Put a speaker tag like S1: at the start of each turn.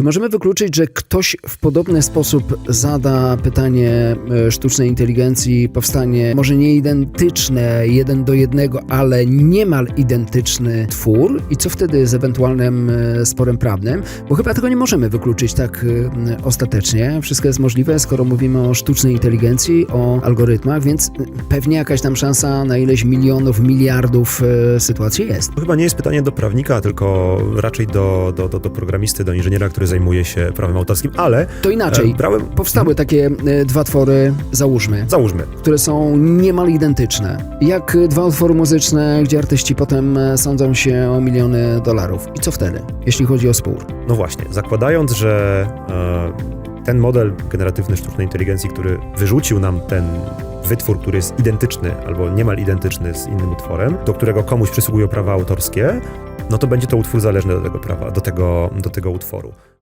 S1: Czy możemy wykluczyć, że ktoś w podobny sposób zada pytanie e, sztucznej inteligencji, powstanie może nie identyczne jeden do jednego, ale niemal identyczny twór i co wtedy z ewentualnym e, sporem prawnym? Bo chyba tego nie możemy wykluczyć tak e, ostatecznie. Wszystko jest możliwe, skoro mówimy o sztucznej inteligencji, o algorytmach, więc pewnie jakaś tam szansa na ileś milionów, miliardów sytuacji jest.
S2: Chyba nie jest pytanie do prawnika, tylko raczej do, do, do, do programisty, do inżyniera, który zajmuje się prawem autorskim, ale
S1: To inaczej.
S2: e, brałem...
S1: Powstały takie e, dwa twory, załóżmy,
S2: Załóżmy,
S1: które są niemal identyczne. Jak e, dwa utwory muzyczne, gdzie artyści potem sądzą się o miliony dolarów. I co wtedy, jeśli chodzi o spór?
S2: no właśnie, zakładając, że ten model generatywny sztucznej inteligencji, który wyrzucił nam ten wytwór, który jest identyczny albo niemal identyczny z innym utworem, do którego komuś przysługują prawa autorskie, no to będzie to utwór zależny do tego prawa, do tego, do tego utworu.